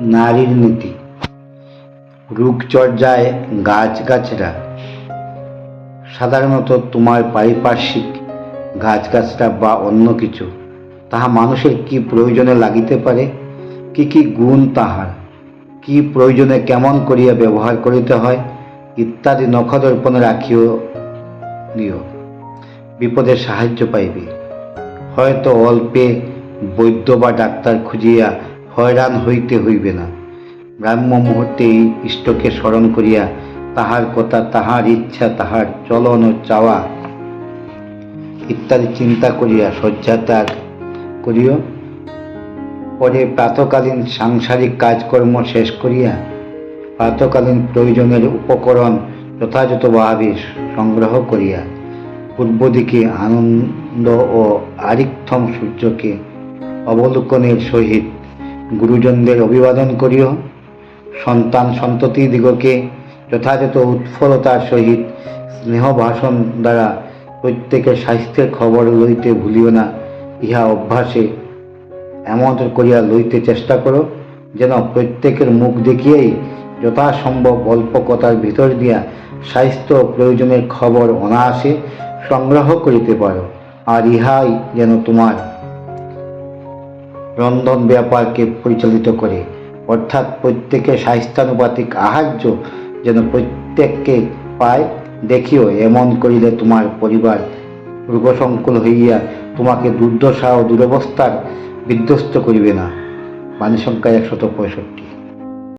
নারীর নীতি। রূপচর্যায় গাছগাছরা সাধারণত তোমার পারিপার্শ্বিক গাছগাছরা বা অন্য কিছু, তাহা মানুষের কি প্রয়োজনে লাগিতে পারে? কি কি গুণ তাহার? কি প্রয়োজনে কেমন করিয়া ব্যবহার করিতে হয়? ইত্যাদি নখদর্পণে রাখিও দিও বিপদে সাহায্য পাইবে। হয়তো অল্পে বৈদ্য বা ডাক্তার খুঁজিয়া হয়রান হইতে হইবে না। ব্রাহ্ম মুহূর্তে এই ইষ্টকে স্মরণ করিয়া তাহার কথা, তাহার ইচ্ছা, তাহার চলন ও চাওয়া ইত্যাদি চিন্তা করিয়া শয্যা ত্যাগ করিও। পরে প্রাতকালীন সাংসারিক কাজকর্ম শেষ করিয়া প্রাতকালীন প্রয়োজনের উপকরণ যথাযথভাবে সংগ্রহ করিয়া পূর্ব দিকে আনন্দ ও আরিক্থম সূর্যকে অবলোকনের সহিত গুরুজনদের অভিবাদন করিও। সন্তান সন্ততি দিগকে যথাযথ উৎফলতার সহিত স্নেহ ভাষণ দ্বারা প্রত্যেকের স্বাস্থ্যের খবর লইতে ভুলিও না। ইহা অভ্যাসে এমন করিয়া লইতে চেষ্টা করো, যেন প্রত্যেকের মুখ দেখিয়েই যথাসম্ভব অল্প কথার ভিতর দিয়া স্বাস্থ্য প্রয়োজনের খবর অনায়াসে সংগ্রহ করিতে পারো। আর ইহাই যেন তোমার রন্ধন ব্যাপারকে পরিচালিত করে। অর্থাৎ প্রত্যেকের স্বাস্থ্যানুপাতিক আহার্য যেন প্রত্যেককে পায়, দেখিও, এমন করিলে তোমার পরিবার রোগসংকুল হইয়া তোমাকে দুর্দশা ও দুরবস্থার বিধ্বস্ত করিবে না। বাণী সংখ্যা একশত পঁয়ষট্টি।